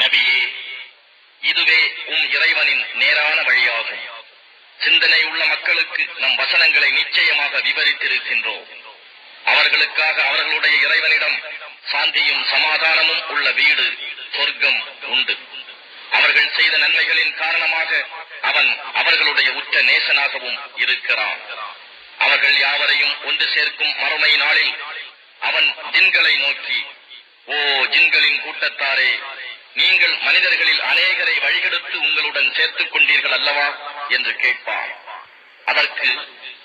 நபியே இதுவே உம் இறைவனின் நேரான வழியாகும். சிந்தனை உள்ள மக்களுக்கு நம் வசனங்களை நிச்சயமாக விவரித்திருக்கின்றோம். அவர்களுக்காக அவர்களுடைய இறைவனிடம் சாந்தியும் சமாதானமும் உள்ள வீடு சொர்க்கம் உண்டு. அவர்கள் செய்த நன்மைகளின் காரணமாக அவன் அவர்களுடைய உற்ற நேசனாகவும் இருக்கிறான். அவர்கள் யாவரையும் ஒன்று சேர்க்கும் மறுமை நாளில் அவன் ஜின்களை நோக்கி ஓ ஜின்களின் கூட்டத்தாரே நீங்கள் மனிதர்களில் அநேகரை வழிகெடுத்து உங்களுடன் சேர்த்துக் கொண்டீர்கள் அல்லவா என்று கேட்பான். அதற்கு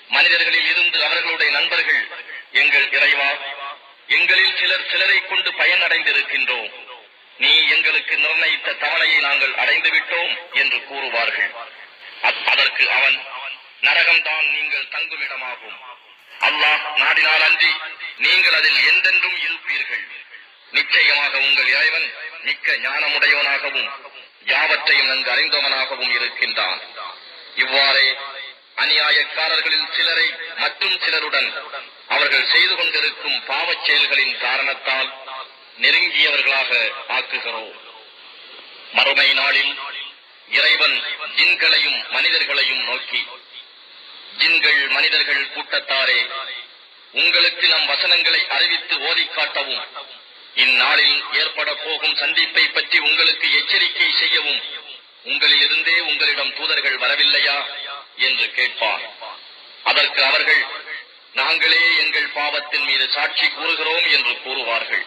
மனிதர்களில் இருந்து அவர்களுடைய நண்பர்கள் எங்கள் இறைவா எங்களில் சிலர் சிலரை கொண்டு பயன் அடைந்திருக்கின்றோம் நீ எங்களுக்கு நிர்ணயித்த தவணையை நாங்கள் அடைந்து விட்டோம் என்று கூறுவார்கள். அதற்கு அவன் நரகம்தான் நீங்கள் தங்குமிடமாகும். அல்லாஹ் நாடினால் அன்றி நீங்கள் அதில் எந்தென்றும் இருப்பீர்கள். நிச்சயமாக உங்கள் இறைவன் மிக்க ஞானமுடையவனாகவும் யாவற்றையும் நன்கு அறிந்தவனாகவும் இருக்கின்றான். இவ்வாறே அநியாயக்காரர்களில் சிலரை மற்றும் சிலருடன் அவர்கள் செய்து கொண்டிருக்கும் பாவச் செயல்களின் காரணத்தால் நெருங்கியவர்களாக ஆக்குகிறோம். மறுமை நாளில் இறைவன் ஜின்களையும் மனிதர்களையும் நோக்கி ஜின்கள் மனிதர்கள் கூட்டத்தாரே உங்களுக்கு நம் வசனங்களை அறிவித்து ஓதிக்காட்டவும். காட்டவும் இந்நாளில் ஏற்பட போகும் சந்திப்பை பற்றி உங்களுக்கு எச்சரிக்கை செய்யவும் உங்களிலிருந்தே உங்களிடம் தூதர்கள் வரவில்லையா என்று கேட்பார். அதற்கு அவர்கள் நாங்களே எங்கள் பாவத்தின் மீது சாட்சி கூறுகிறோம் என்று கூறுவார்கள்.